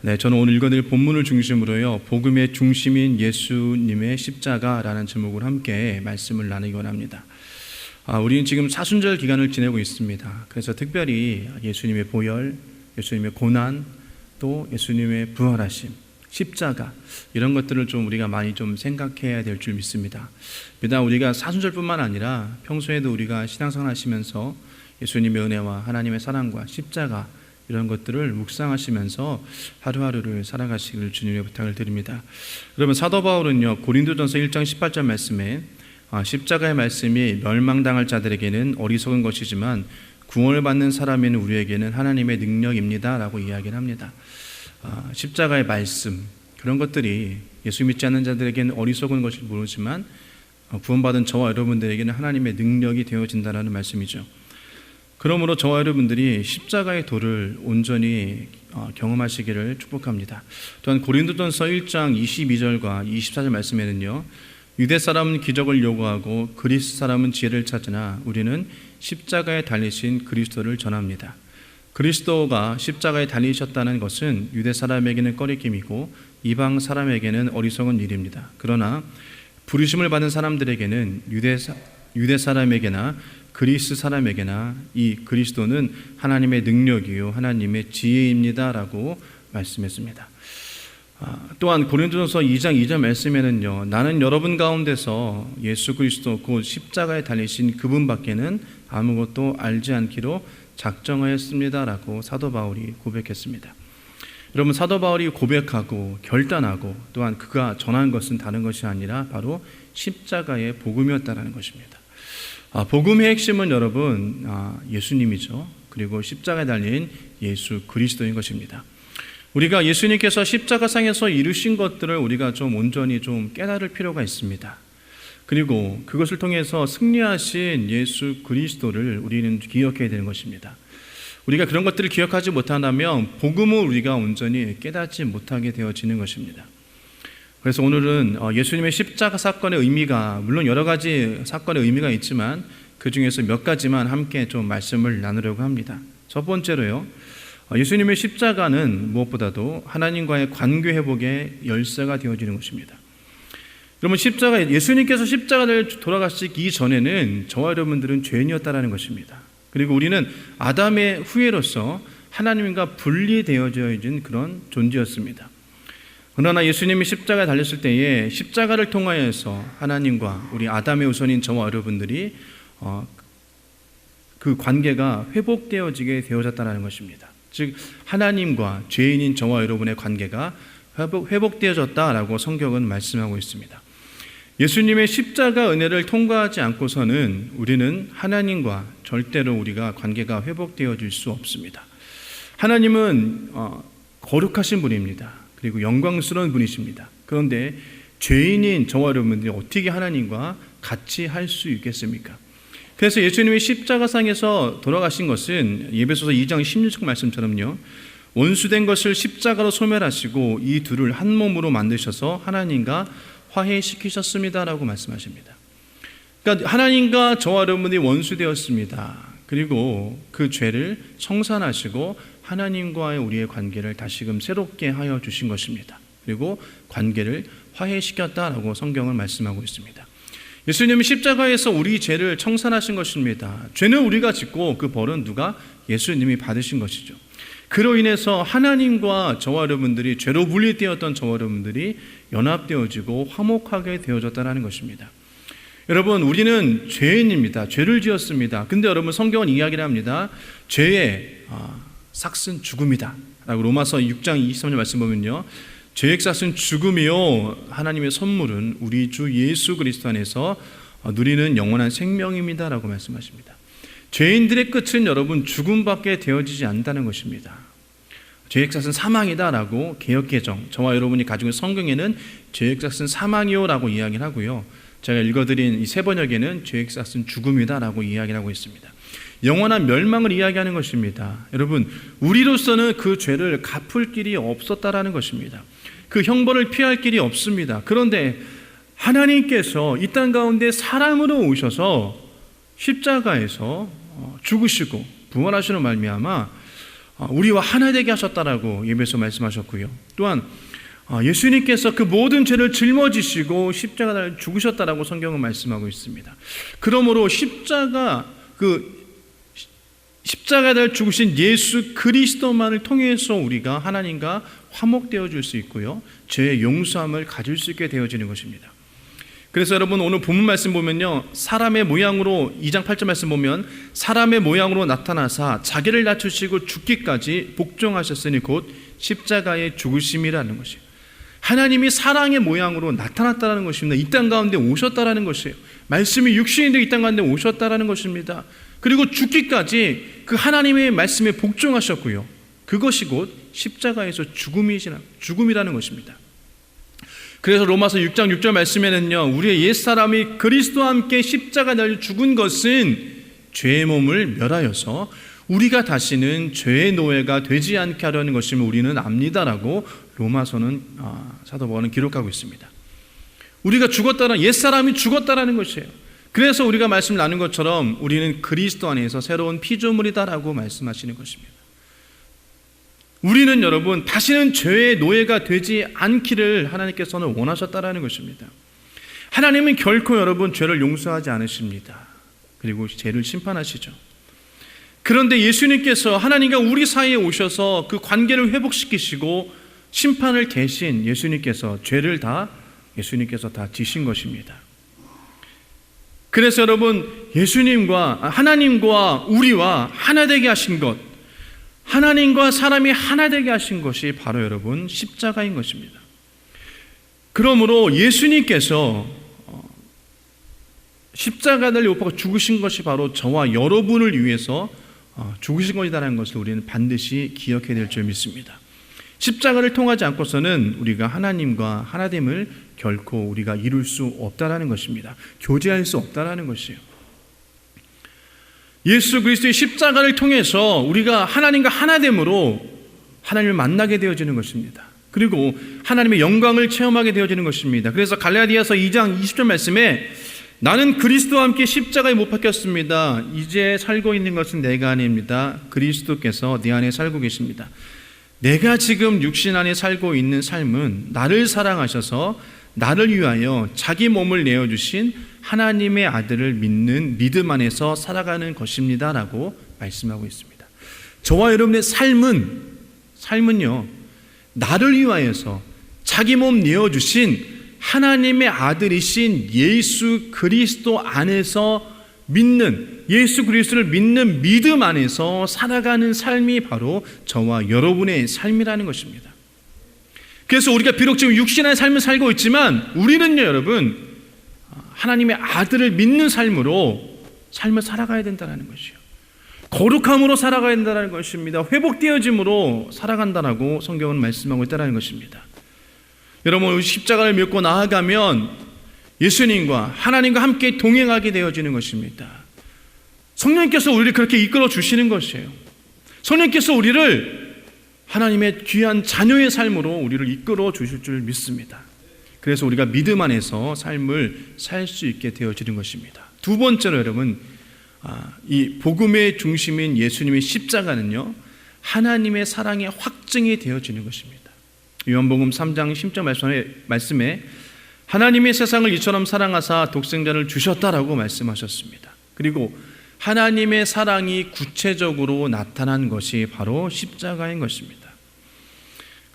네, 저는 오늘 읽어드릴 본문을 중심으로요, 복음의 중심인 예수님의 십자가라는 제목을 함께 말씀을 나누기 원합니다. 아, 우리는 지금 사순절 기간을 지내고 있습니다. 그래서 특별히 예수님의 보혈, 예수님의 고난, 또 예수님의 부활하심, 십자가 이런 것들을 좀 우리가 많이 좀 생각해야 될 줄 믿습니다. 비단 우리가 사순절뿐만 아니라 평소에도 우리가 신앙생활 하시면서 예수님의 은혜와 하나님의 사랑과 십자가 이런 것들을 묵상하시면서 하루하루를 살아가시기를 주님의 부탁을 드립니다. 여러분 사도 바울은요 고린도전서 1장 18절 말씀에 아, 십자가의 말씀이 멸망당할 자들에게는 어리석은 것이지만 구원을 받는 사람인 우리에게는 하나님의 능력입니다라고 이야기를 합니다. 아, 십자가의 말씀 그런 것들이 예수 믿지 않는 자들에게는 어리석은 것이 모르지만 어, 구원받은 저와 여러분들에게는 하나님의 능력이 되어진다라는 말씀이죠. 그러므로 저와 여러분들이 십자가의 도를 온전히 어, 경험하시기를 축복합니다. 또한 고린도전서 1장 22절과 24절 말씀에는요. 유대 사람은 기적을 요구하고 그리스 사람은 지혜를 찾으나 우리는 십자가에 달리신 그리스도를 전합니다. 그리스도가 십자가에 달리셨다는 것은 유대 사람에게는 꺼리낌이고 이방 사람에게는 어리석은 일입니다. 그러나 부르심을 받은 사람들에게는 유대 사, 유대 사람에게나 그리스 사람에게나 이 그리스도는 하나님의 능력이요 하나님의 지혜입니다라고 말씀했습니다. 아, 또한 고린도전서 2장 2절 말씀에는요. 나는 여러분 가운데서 예수 그리스도 곧 십자가에 달리신 그분밖에는 아무것도 알지 않기로 작정하였습니다라고 사도 바울이 고백했습니다. 여러분 사도 바울이 고백하고 결단하고 또한 그가 전한 것은 다른 것이 아니라 바로 십자가의 복음이었다라는 것입니다. 아, 복음의 핵심은 여러분 아, 예수님이죠. 그리고 십자가에 달린 예수 그리스도인 것입니다. 우리가 예수님께서 십자가상에서 이루신 것들을 우리가 좀 온전히 좀 깨달을 필요가 있습니다. 그리고 그것을 통해서 승리하신 예수 그리스도를 우리는 기억해야 되는 것입니다. 우리가 그런 것들을 기억하지 못한다면 복음을 우리가 온전히 깨닫지 못하게 되어지는 것입니다. 그래서 오늘은 어, 예수님의 십자가 사건의 의미가 물론 여러 가지 사건의 의미가 있지만 그 중에서 몇 가지만 함께 좀 말씀을 나누려고 합니다. 첫 번째로요. 어, 예수님의 십자가는 무엇보다도 하나님과의 관계 회복의 열쇠가 되어지는 것입니다. 여러분 십자가 예수님께서 십자가를 돌아가시기 전에는 저와 여러분들은 죄인이었다라는 것입니다. 그리고 우리는 아담의 후예로서 하나님과 분리되어진 그런 존재였습니다. 그러나 예수님이 십자가에 달렸을 때에 십자가를 통하여서 하나님과 우리 아담의 우선인 저와 여러분들이 어, 그 관계가 회복되어지게 되어졌다는 것입니다. 즉 하나님과 죄인인 저와 여러분의 관계가 회복, 회복 되어졌다라고 성경은 말씀하고 있습니다. 예수님의 십자가 은혜를 통과하지 않고서는 우리는 하나님과 절대로 우리가 관계가 회복되어질 수 없습니다. 하나님은 어, 거룩하신 분입니다. 그리고 영광스러운 분이십니다. 그런데 죄인인 저와 여러분들이 어떻게 하나님과 같이 할 수 있겠습니까? 그래서 예수님이 십자가상에서 돌아가신 것은 예배소서 2장 16절 말씀처럼요. 원수된 것을 십자가로 소멸하시고 이 둘을 한 몸으로 만드셔서 하나님과 화해시키셨습니다라고 말씀하십니다. 그러니까 하나님과 저와 여러분이 원수되었습니다. 그리고 그 죄를 청산하시고 하나님과의 우리의 관계를 다시금 새롭게 하여 주신 것입니다. 그리고 관계를 화해시켰다라고 성경을 말씀하고 있습니다. 예수님이 십자가에서 우리 죄를 청산하신 것입니다. 죄는 우리가 짓고 그 벌은 누가 예수님이 받으신 것이죠. 그로 인해서 하나님과 저와 여러분들이 죄로 분리되었던 저와 여러분들이 연합되어지고 화목하게 되어졌다는 것입니다. 여러분, 우리는 죄인입니다. 죄를 지었습니다. 근데 여러분, 성경은 이야기를 합니다. 죄의 아, 삭은 죽음이다. 라고 로마서 6장 23절 말씀 보면요. 죄의 삭은 죽음이요. 하나님의 선물은 우리 주 예수 그리스도 안에서 누리는 영원한 생명입니다. 라고 말씀하십니다. 죄인들의 끝은 여러분 죽음밖에 되어지지 않는다는 것입니다. 죄의 삭은 사망이다라고 개혁개정 저와 여러분이 가지고 있는 성경에는 죄의 삭은 사망이요라고 이야기를 하고요. 제가 읽어드린 이 세 번역에는 죄의 삭은 죽음이다라고 이야기를 하고 있습니다. 영원한 멸망을 이야기하는 것입니다. 여러분 우리로서는 그 죄를 갚을 길이 없었다라는 것입니다. 그 형벌을 피할 길이 없습니다. 그런데 하나님께서 이 땅 가운데 사람으로 오셔서 십자가에서 어, 죽으시고 부활하시는 말미암아 어, 우리와 하나 되게 하셨다라고 예배에서 말씀하셨고요. 또한 어, 예수님께서 그 모든 죄를 짊어지시고 십자가를 죽으셨다라고 성경은 말씀하고 있습니다. 그러므로 십자가 그 십자가를 죽으신 예수 그리스도만을 통해서 우리가 하나님과 화목되어 줄 수 있고요. 죄의 용서함을 가질 수 있게 되어지는 것입니다. 그래서 여러분 오늘 본문 말씀 보면요. 사람의 모양으로 2장 8절 말씀 보면 사람의 모양으로 나타나사 자기를 낮추시고 죽기까지 복종하셨으니 곧 십자가의 죽으심이라는 것이에요. 하나님이 사랑의 모양으로 나타났다는 것입니다. 이 땅 가운데 오셨다라는 것이에요. 말씀이 육신이 되어 이땅 가운데 오셨다라는 것입니다. 그리고 죽기까지 그 하나님의 말씀에 복종하셨고요. 그것이 곧 십자가에서 죽음이시라 죽음이라는 것입니다. 그래서 로마서 6장 6절 말씀에는요. 우리의 옛사람이 그리스도와 함께 십자가 달려 죽은 것은 죄의 몸을 멸하여서 우리가 다시는 죄의 노예가 되지 않게 하려는 것임을 우리는 압니다라고 로마서는 아, 사도 바울은 기록하고 있습니다. 우리가 죽었다는 옛사람이 죽었다라는 것이에요. 그래서 우리가 말씀 나눈 것처럼 우리는 그리스도 안에서 새로운 피조물이다라고 말씀하시는 것입니다. 우리는 여러분 다시는 죄의 노예가 되지 않기를 하나님께서는 원하셨다라는 것입니다. 하나님은 결코 여러분 죄를 용서하지 않으십니다. 그리고 죄를 심판하시죠. 그런데 예수님께서 하나님과 우리 사이에 오셔서 그 관계를 회복시키시고 심판을 대신 예수님께서 죄를 다 예수님께서 다 지신 것입니다. 그래서 여러분 예수님과 하나님과 우리와 하나 되게 하신 것 하나님과 사람이 하나 되게 하신 것이 바로 여러분 십자가인 것입니다. 그러므로 예수님께서 어, 십자가를 못 박아 죽으신 것이 바로 저와 여러분을 위해서 어, 죽으신 것이다라는 것을 우리는 반드시 기억해야 될 줄 믿습니다. 십자가를 통하지 않고서는 우리가 하나님과 하나됨을 결코 우리가 이룰 수 없다라는 것입니다. 교제할 수 없다라는 것이에요. 예수 그리스도의 십자가를 통해서 우리가 하나님과 하나됨으로 하나님을 만나게 되어지는 것입니다. 그리고 하나님의 영광을 체험하게 되어지는 것입니다. 그래서 갈라디아서 2장 20절 말씀에 나는 그리스도와 함께 십자가에 못 박혔습니다. 이제 살고 있는 것은 내가 아닙니다. 그리스도께서 내 안에 살고 계십니다. 내가 지금 육신 안에 살고 있는 삶은 나를 사랑하셔서 나를 위하여 자기 몸을 내어주신 하나님의 아들을 믿는 믿음 안에서 살아가는 것입니다 라고 말씀하고 있습니다. 저와 여러분의 삶은 삶은요 나를 위하여서 자기 몸 내어주신 하나님의 아들이신 예수 그리스도 안에서 믿는 예수 그리스도를 믿는 믿음 안에서 살아가는 삶이 바로 저와 여러분의 삶이라는 것입니다. 그래서 우리가 비록 지금 육신의 삶을 살고 있지만 우리는요, 여러분, 하나님의 아들을 믿는 삶으로 삶을 살아가야 된다는 것이요. 거룩함으로 살아가야 된다는 것입니다. 회복되어짐으로 살아간다라고 성경은 말씀하고 있다는 것입니다. 여러분, 십자가를 믿고 나아가면 예수님과 하나님과 함께 동행하게 되어지는 것입니다. 성령님께서 우리를 그렇게 이끌어 주시는 것이에요. 성령님께서 우리를 하나님의 귀한 자녀의 삶으로 우리를 이끌어 주실 줄 믿습니다. 그래서 우리가 믿음 안에서 삶을 살 수 있게 되어지는 것입니다. 두 번째로 여러분, 아, 이 복음의 중심인 예수님의 십자가는요, 하나님의 사랑의 확증이 되어지는 것입니다. 요한복음 3장 10절 말씀에 하나님의 세상을 이처럼 사랑하사 독생자를 주셨다라고 말씀하셨습니다. 그리고 하나님의 사랑이 구체적으로 나타난 것이 바로 십자가인 것입니다.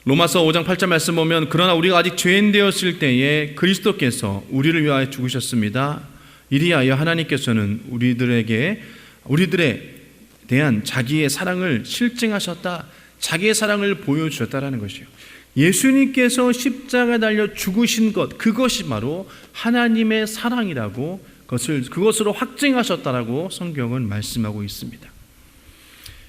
로마서 5장 8절 말씀 보면 그러나 우리가 아직 죄인 되었을 때에 그리스도께서 우리를 위하여 죽으셨습니다. 이리하여 하나님께서는 우리들에게 우리들에 대한 자기의 사랑을 실증하셨다. 자기의 사랑을 보여주셨다라는 것이요. 예수님께서 십자가 달려 죽으신 것 그것이 바로 하나님의 사랑이라고 그 것을 그것으로 확증하셨다라고 성경은 말씀하고 있습니다.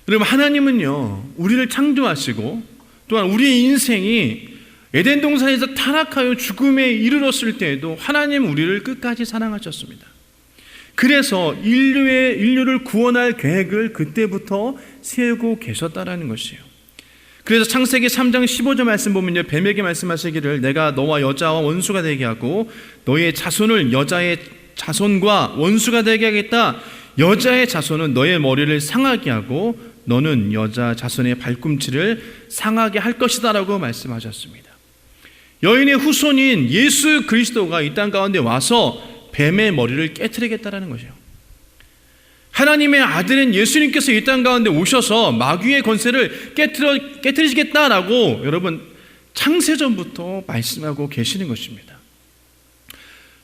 여러분 하나님은요 우리를 창조하시고 또한 우리의 인생이 에덴 동산에서 타락하여 죽음에 이르렀을 때에도 하나님 우리를 끝까지 사랑하셨습니다. 그래서 인류의 인류를 구원할 계획을 그때부터 세우고 계셨다라는 것이에요. 그래서 창세기 3장 15절 말씀 보면요. 뱀에게 말씀하시기를 내가 너와 여자와 원수가 되게 하고 너의 자손을 여자의 자손과 원수가 되게 하겠다. 여자의 자손은 너의 머리를 상하게 하고 너는 여자 자손의 발꿈치를 상하게 할 것이다라고 말씀하셨습니다. 여인의 후손인 예수 그리스도가 이 땅 가운데 와서 뱀의 머리를 깨뜨리겠다라는 것이에요. 하나님의 아들인 예수님께서 이 땅 가운데 오셔서 마귀의 권세를 깨뜨려, 깨뜨리시겠다라고 여러분 창세전부터 말씀하고 계시는 것입니다.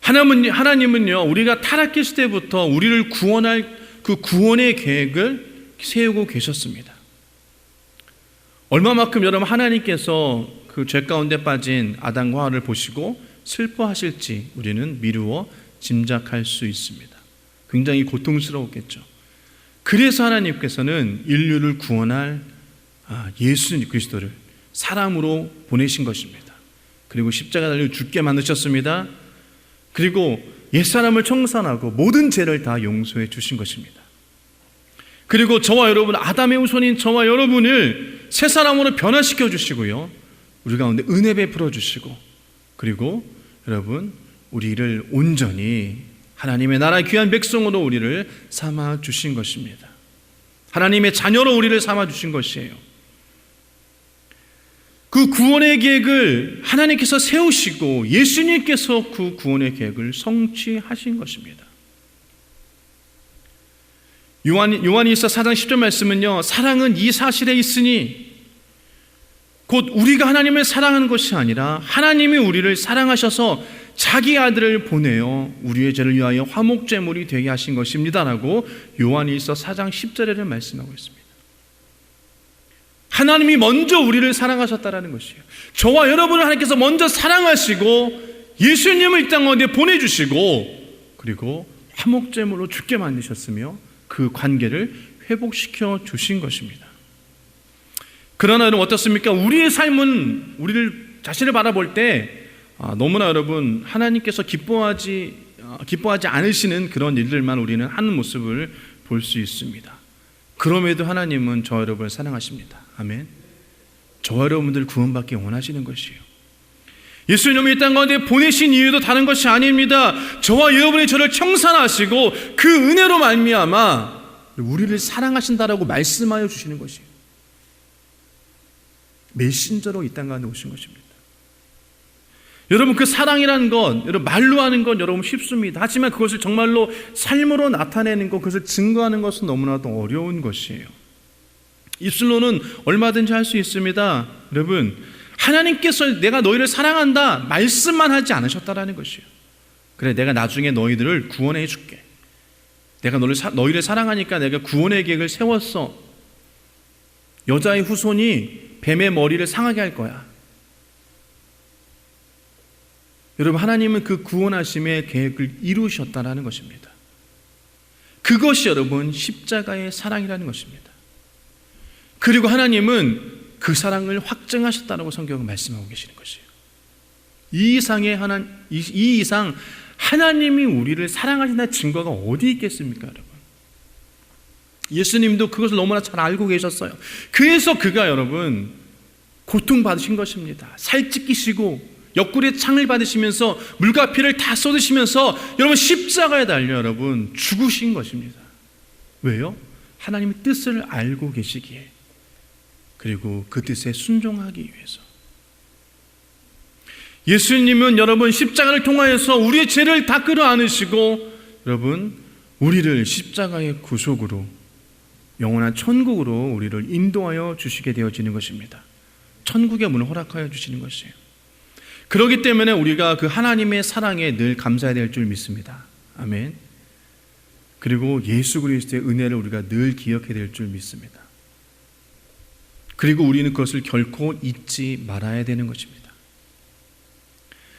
하나님은, 하나님은요, 우리가 타락했을 때부터 우리를 구원할 그 구원의 계획을 세우고 계셨습니다. 얼마만큼 여러분 하나님께서 그 죄 가운데 빠진 아담과 하와를 보시고 슬퍼하실지 우리는 미루어 짐작할 수 있습니다. 굉장히 고통스러웠겠죠. 그래서 하나님께서는 인류를 구원할 아, 예수 그리스도를 사람으로 보내신 것입니다. 그리고 십자가 달려 죽게 만드셨습니다. 그리고 옛사람을 청산하고 모든 죄를 다 용서해 주신 것입니다. 그리고 저와 여러분, 아담의 후손인 저와 여러분을 새 사람으로 변화시켜 주시고요. 우리 가운데 은혜 베풀어 주시고, 그리고 여러분, 우리를 온전히 하나님의 나라의 귀한 백성으로 우리를 삼아 주신 것입니다. 하나님의 자녀로 우리를 삼아 주신 것이에요. 그 구원의 계획을 하나님께서 세우시고 예수님께서 그 구원의 계획을 성취하신 것입니다. 요한, 요한일서 4장 10절 말씀은요, 사랑은 이 사실에 있으니 곧 우리가 하나님을 사랑하는 것이 아니라 하나님이 우리를 사랑하셔서 자기 아들을 보내어 우리의 죄를 위하여 화목제물이 되게 하신 것입니다라고 요한일서 4장 10절에를 말씀하고 있습니다. 하나님이 먼저 우리를 사랑하셨다라는 것이에요. 저와 여러분을 하나님께서 먼저 사랑하시고 예수님을 이땅 가운데 보내주시고 그리고 화목제물로 죽게 만드셨으며 그 관계를 회복시켜 주신 것입니다. 그러나 여러분 어떻습니까? 우리의 삶은 우리를 자신을 바라볼 때 아, 너무나 여러분 하나님께서 기뻐하지 아, 기뻐하지 않으시는 그런 일들만 우리는 하는 모습을 볼 수 있습니다. 그럼에도 하나님은 저 여러분을 사랑하십니다. 아멘. 저 여러분들 구원받기 원하시는 것이에요. 예수님이 이 땅 가운데 보내신 이유도 다른 것이 아닙니다. 저와 여러분이 저를 청산하시고 그 은혜로 말미암아 우리를 사랑하신다라고 말씀하여 주시는 것이에요. 메신저로 이 땅 가운데 오신 것입니다. 여러분 그 사랑이라는 건 여러분 말로 하는 건 여러분 쉽습니다. 하지만 그것을 정말로 삶으로 나타내는 것, 그것을 증거하는 것은 너무나도 어려운 것이에요. 입술로는 얼마든지 할 수 있습니다. 여러분 하나님께서 내가 너희를 사랑한다 말씀만 하지 않으셨다라는 것이에요. 그래 내가 나중에 너희들을 구원해 줄게. 내가 너를 사, 너희를 사랑하니까 내가 구원의 계획을 세웠어. 여자의 후손이 뱀의 머리를 상하게 할 거야. 여러분 하나님은 그 구원하심의 계획을 이루셨다라는 것입니다. 그것이 여러분 십자가의 사랑이라는 것입니다. 그리고 하나님은 그 사랑을 확증하셨다라고 성경은 말씀하고 계시는 것이에요. 이 이상의 하나 이, 이 이상 하나님이 우리를 사랑하신다 증거가 어디 있겠습니까, 여러분? 예수님도 그것을 너무나 잘 알고 계셨어요. 그래서 그가 여러분 고통 받으신 것입니다. 살찌기시고 옆구리에 창을 받으시면서 물과 피를 다 쏟으시면서 여러분 십자가에 달려 여러분 죽으신 것입니다. 왜요? 하나님의 뜻을 알고 계시기에 그리고 그 뜻에 순종하기 위해서 예수님은 여러분 십자가를 통하여서 우리의 죄를 다 끌어안으시고 여러분 우리를 십자가의 구속으로 영원한 천국으로 우리를 인도하여 주시게 되어지는 것입니다. 천국의 문을 허락하여 주시는 것이에요. 그렇기 때문에 우리가 그 하나님의 사랑에 늘 감사해야 될 줄 믿습니다. 아멘. 그리고 예수 그리스도의 은혜를 우리가 늘 기억해야 될 줄 믿습니다. 그리고 우리는 그것을 결코 잊지 말아야 되는 것입니다.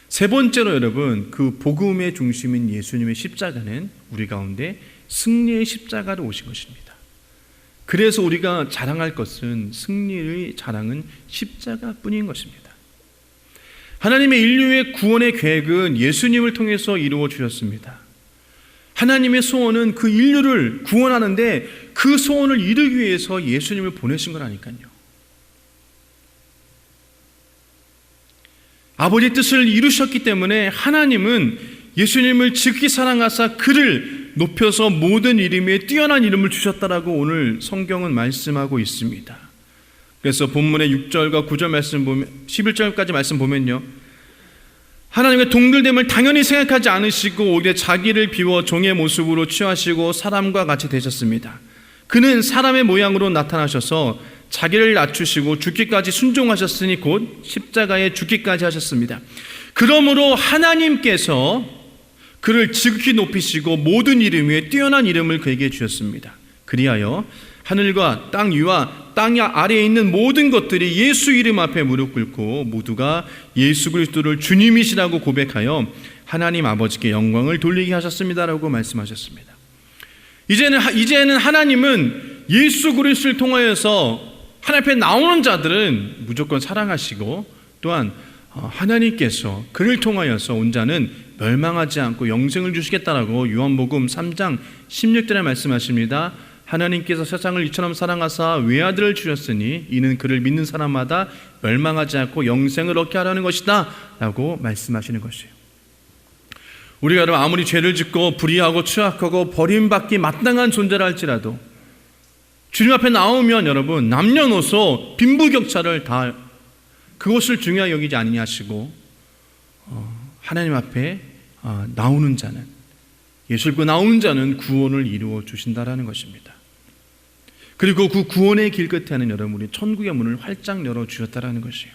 세 번째로 여러분, 그 복음의 중심인 예수님의 십자가는 우리 가운데 승리의 십자가로 오신 것입니다. 그래서 우리가 자랑할 것은 승리의 자랑은 십자가뿐인 것입니다. 하나님의 인류의 구원의 계획은 예수님을 통해서 이루어 주셨습니다. 하나님의 소원은 그 인류를 구원하는데 그 소원을 이루기 위해서 예수님을 보내신 거라니까요. 아버지 뜻을 이루셨기 때문에 하나님은 예수님을 지극히 사랑하사 그를 높여서 모든 이름에 뛰어난 이름을 주셨다라고 오늘 성경은 말씀하고 있습니다. 그래서 본문의 6절과 9절 말씀 보면 11절까지 말씀 보면요. 하나님의 동들됨을 당연히 생각하지 않으시고 오히려 자기를 비워 종의 모습으로 취하시고 사람과 같이 되셨습니다. 그는 사람의 모양으로 나타나셔서 자기를 낮추시고 죽기까지 순종하셨으니 곧 십자가에 죽기까지 하셨습니다. 그러므로 하나님께서 그를 지극히 높이시고 모든 이름 위에 뛰어난 이름을 그에게 주셨습니다. 그리하여 하늘과 땅 위와 땅 아래에 있는 모든 것들이 예수 이름 앞에 무릎 꿇고 모두가 예수 그리스도를 주님이시라고 고백하여 하나님 아버지께 영광을 돌리게 하셨습니다라고 말씀하셨습니다. 이제는 이제는 하나님은 예수 그리스도를 통하여서 하나님 앞에 나오는 자들은 무조건 사랑하시고 또한 어, 하나님께서 그를 통하여서 온 자는 멸망하지 않고 영생을 주시겠다라고 요한복음 3장 16절에 말씀하십니다. 하나님께서 세상을 이처럼 사랑하사 외아들을 주셨으니 이는 그를 믿는 사람마다 멸망하지 않고 영생을 얻게 하라는 것이다 라고 말씀하시는 것이에요. 우리가 여러분 아무리 죄를 짓고 불의하고 추악하고 버림받기 마땅한 존재라 할지라도 주님 앞에 나오면 여러분 남녀노소 빈부격차를 다 그것을 중요하게 여기지 아니하시고 어, 하나님 앞에 어, 나오는 자는 예수를 믿고 나오는 자는 구원을 이루어 주신다라는 것입니다. 그리고 그 구원의 길 끝에는 여러분이 천국의 문을 활짝 열어 주셨다라는 것이에요.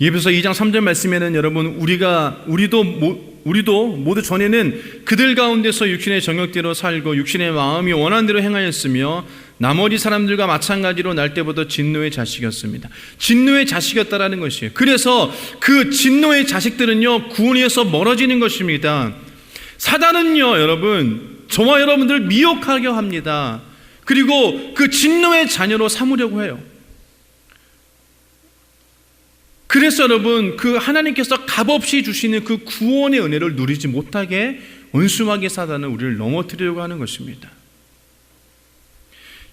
예배서 2장 3절 말씀에는 여러분 우리가 우리도 모, 우리도 모두 전에는 그들 가운데서 육신의 정욕대로 살고 육신의 마음이 원한 대로 행하였으며 나머지 사람들과 마찬가지로 날 때보다 진노의 자식이었습니다. 진노의 자식이었다라는 것이에요. 그래서 그 진노의 자식들은요 구원에서 멀어지는 것입니다. 사단은요 여러분 저와 여러분들 미혹하게 합니다. 그리고 그 진노의 자녀로 삼으려고 해요. 그래서 여러분 그 하나님께서 값없이 주시는 그 구원의 은혜를 누리지 못하게 원수마귀 사단은 우리를 넘어뜨리려고 하는 것입니다.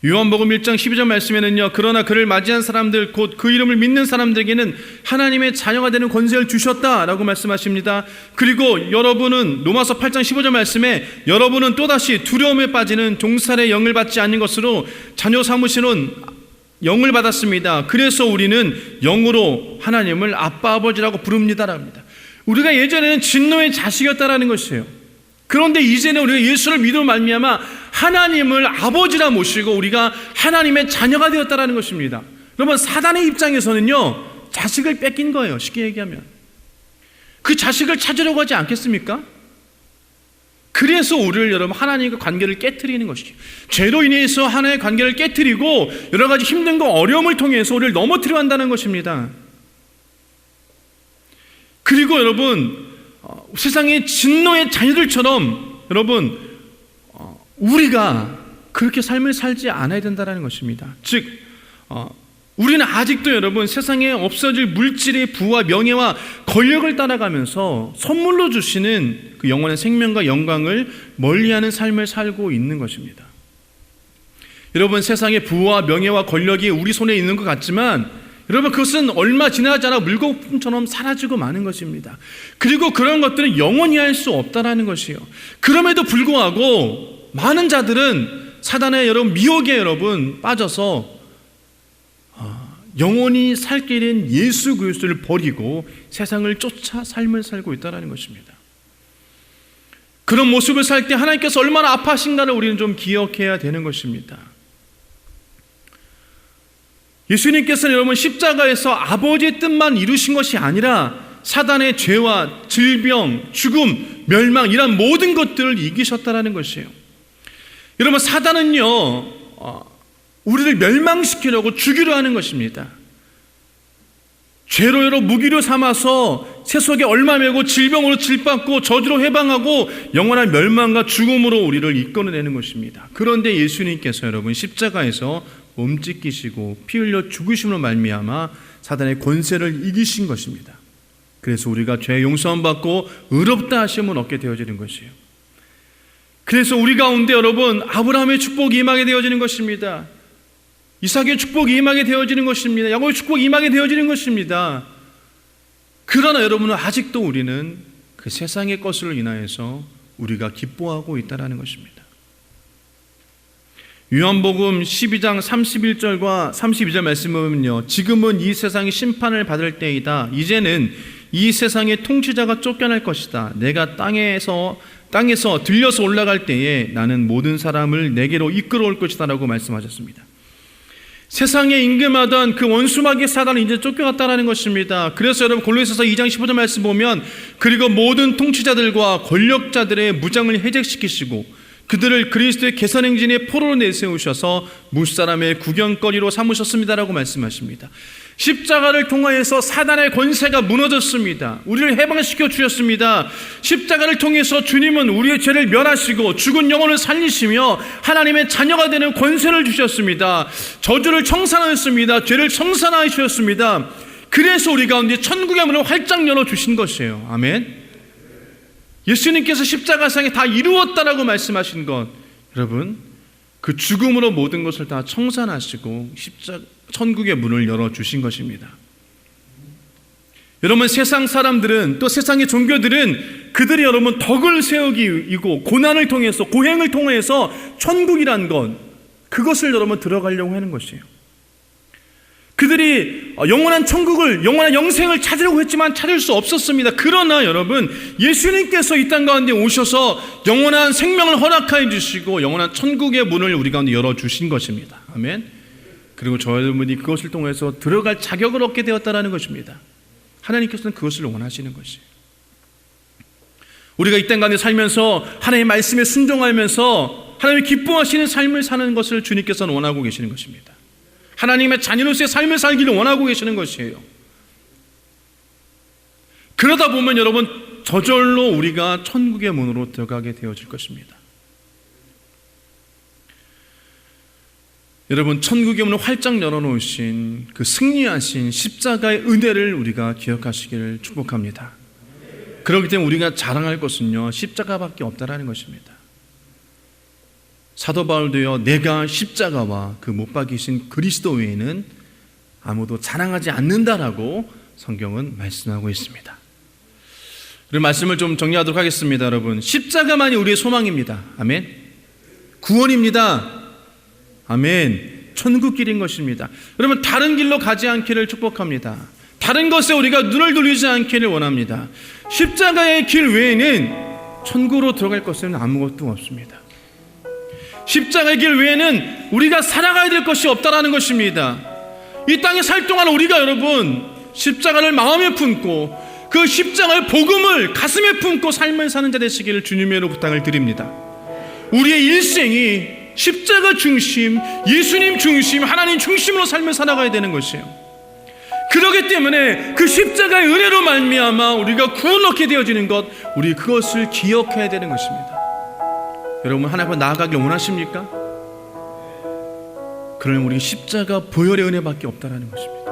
요한복음 1장 12절 말씀에는요. 그러나 그를 맞이한 사람들 곧 그 이름을 믿는 사람들에게는 하나님의 자녀가 되는 권세를 주셨다라고 말씀하십니다. 그리고 여러분은 로마서 8장 15절 말씀에 여러분은 또다시 두려움에 빠지는 종살의 영을 받지 않는 것으로 자녀 삼으시는 영을 받았습니다. 그래서 우리는 영으로 하나님을 아빠 아버지라고 부릅니다랍니다. 우리가 예전에는 진노의 자식이었다라는 것이에요. 그런데 이제는 우리가 예수를 믿음으로 말미암아 하나님을 아버지라 모시고 우리가 하나님의 자녀가 되었다라는 것입니다. 여러분 사단의 입장에서는요 자식을 뺏긴 거예요. 쉽게 얘기하면 그 자식을 찾으려고 하지 않겠습니까? 그래서 우리를 여러분 하나님과 관계를 깨뜨리는 것이죠. 죄로 인해서 하나의 관계를 깨뜨리고 여러 가지 힘든 거 어려움을 통해서 우리를 넘어뜨려 한다는 것입니다. 그리고 여러분 어, 세상의 진노의 자녀들처럼 여러분 어, 우리가 그렇게 삶을 살지 않아야 된다는 것입니다. 즉 어, 우리는 아직도 여러분 세상에 없어질 물질의 부와 명예와 권력을 따라가면서 선물로 주시는 그 영원한 생명과 영광을 멀리하는 삶을 살고 있는 것입니다. 여러분 세상의 부와 명예와 권력이 우리 손에 있는 것 같지만 여러분 그것은 얼마 지나지 않아 물거품처럼 사라지고 마는 것입니다. 그리고 그런 것들은 영원히 할 수 없다라는 것이요. 그럼에도 불구하고 많은 자들은 사단의 여러분 미혹에 여러분 빠져서 영원히 살 길인 예수 그리스도를 버리고 세상을 쫓아 삶을 살고 있다는 것입니다. 그런 모습을 살 때 하나님께서 얼마나 아파하신가를 우리는 좀 기억해야 되는 것입니다. 예수님께서는 여러분 십자가에서 아버지의 뜻만 이루신 것이 아니라 사단의 죄와 질병, 죽음, 멸망 이런 모든 것들을 이기셨다라는 것이에요. 여러분 사단은요 어, 우리를 멸망시키려고 죽이려 하는 것입니다. 죄로 여러 무기로 삼아서 세속에 얼마 매고 질병으로 질받고 저주로 해방하고 영원한 멸망과 죽음으로 우리를 이끌어내는 것입니다. 그런데 예수님께서 여러분 십자가에서 몸 찢기시고 피 흘려 죽으심으로 말미암아 사단의 권세를 이기신 것입니다. 그래서 우리가 죄 용서함 받고 의롭다 하심을 얻게 되어지는 것이에요. 그래서 우리 가운데 여러분 아브라함의 축복이 임하게 되어지는 것입니다. 이삭의 축복이 임하게 되어지는 것입니다. 야곱의 축복이 임하게 되어지는 것입니다. 그러나 여러분은 아직도 우리는 그 세상의 것을 인하여서 우리가 기뻐하고 있다라는 것입니다. 요한복음 12장 31절과 32절 말씀을 보면요. 지금은 이 세상이 심판을 받을 때이다. 이제는 이 세상의 통치자가 쫓겨날 것이다. 내가 땅에서 땅에서 들려서 올라갈 때에 나는 모든 사람을 내게로 이끌어올 것이다라고 말씀하셨습니다. 세상에 임금하던 그 원수마귀 사단은 이제 쫓겨갔다라는 것입니다. 그래서 여러분 골로새서 2장 15절 말씀 보면 그리고 모든 통치자들과 권력자들의 무장을 해제시키시고 그들을 그리스도의 개선 행진의 포로로 내세우셔서 무사람의 구경거리로 삼으셨습니다라고 말씀하십니다. 십자가를 통하여서 사단의 권세가 무너졌습니다. 우리를 해방시켜 주셨습니다. 십자가를 통해서 주님은 우리의 죄를 멸하시고 죽은 영혼을 살리시며 하나님의 자녀가 되는 권세를 주셨습니다. 저주를 청산하였습니다. 죄를 청산하여 주셨습니다. 그래서 우리 가운데 천국의 문을 활짝 열어 주신 것이에요. 아멘. 예수님께서 십자가상에 다 이루었다라고 말씀하신 것, 여러분, 그 죽음으로 모든 것을 다 청산하시고 십자 천국의 문을 열어 주신 것입니다. 여러분 세상 사람들은 또 세상의 종교들은 그들이 여러분 덕을 세우기이고 고난을 통해서 고행을 통해서 천국이란 것 그것을 여러분 들어가려고 하는 것이에요. 그들이 영원한 천국을 영원한 영생을 찾으려고 했지만 찾을 수 없었습니다. 그러나 여러분 예수님께서 이 땅 가운데 오셔서 영원한 생명을 허락하여 주시고 영원한 천국의 문을 우리 가운데 열어 주신 것입니다. 아멘. 그리고 저 여러분이 그것을 통해서 들어갈 자격을 얻게 되었다라는 것입니다. 하나님께서는 그것을 원하시는 것이에요. 우리가 이 땅 가운데 살면서 하나님의 말씀에 순종하면서 하나님이 기뻐하시는 삶을 사는 것을 주님께서는 원하고 계시는 것입니다. 하나님의 자녀로서의 삶을 살기를 원하고 계시는 것이에요. 그러다 보면 여러분 저절로 우리가 천국의 문으로 들어가게 되어질 것입니다. 여러분 천국의 문을 활짝 열어놓으신 그 승리하신 십자가의 은혜를 우리가 기억하시기를 축복합니다. 그렇기 때문에 우리가 자랑할 것은요 십자가밖에 없다라는 것입니다. 사도 바울도요 내가 십자가와 그 못 박이신 그리스도 외에는 아무도 자랑하지 않는다라고 성경은 말씀하고 있습니다. 그리고 말씀을 좀 정리하도록 하겠습니다, 여러분. 십자가만이 우리의 소망입니다. 아멘. 구원입니다. 아멘. 천국 길인 것입니다. 여러분, 다른 길로 가지 않기를 축복합니다. 다른 것에 우리가 눈을 돌리지 않기를 원합니다. 십자가의 길 외에는 천국으로 들어갈 것은 아무것도 없습니다. 십자가의 길 외에는 우리가 살아가야 될 것이 없다라는 것입니다. 이 땅에 살 동안 우리가 여러분 십자가를 마음에 품고 그 십자가의 복음을 가슴에 품고 삶을 사는 자 되시기를 주님으로 부탁을 드립니다. 우리의 일생이 십자가 중심, 예수님 중심, 하나님 중심으로 삶을 살아가야 되는 것이에요. 그러기 때문에 그 십자가의 은혜로 말미암아 우리가 구원 얻게 되어지는 것, 우리 그것을 기억해야 되는 것입니다. 여러분 하나님 앞에 나아가길 원하십니까? 그러면 우리 십자가 보혈의 은혜밖에 없다라는 것입니다.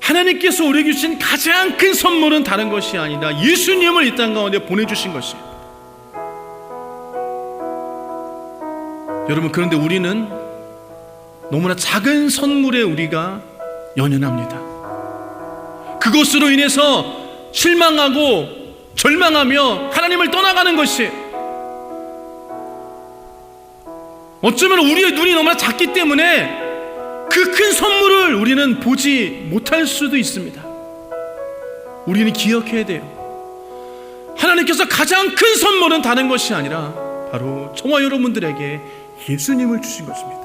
하나님께서 우리에게 주신 가장 큰 선물은 다른 것이 아니다. 예수님을 이 땅 가운데 보내주신 것이에요. 여러분 그런데 우리는 너무나 작은 선물에 우리가 연연합니다. 그것으로 인해서 실망하고 절망하며 하나님을 떠나가는 것이 어쩌면 우리의 눈이 너무나 작기 때문에 그 큰 선물을 우리는 보지 못할 수도 있습니다. 우리는 기억해야 돼요. 하나님께서 가장 큰 선물은 다른 것이 아니라 바로 저와 여러분들에게 예수님을 주신 것입니다.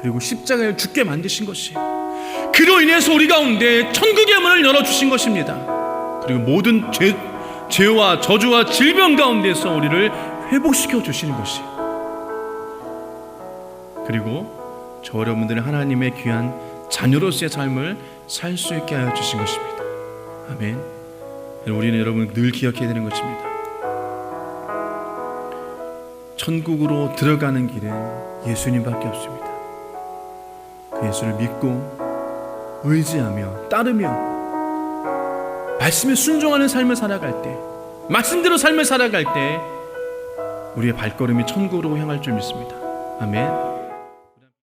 그리고 십자가에 죽게 만드신 것이에요. 그로 인해서 우리 가운데 천국의 문을 열어주신 것입니다. 그리고 모든 죄, 죄와 저주와 질병 가운데서 우리를 회복시켜 주시는 것이에요. 그리고 저 여러분들은 하나님의 귀한 자녀로서의 삶을 살 수 있게 하여 주신 것입니다. 아멘. 우리는 여러분 늘 기억해야 되는 것입니다. 천국으로 들어가는 길은 예수님밖에 없습니다. 그 예수를 믿고 의지하며 따르며 말씀에 순종하는 삶을 살아갈 때, 말씀대로 삶을 살아갈 때 우리의 발걸음이 천국으로 향할 줄 믿습니다. 아멘.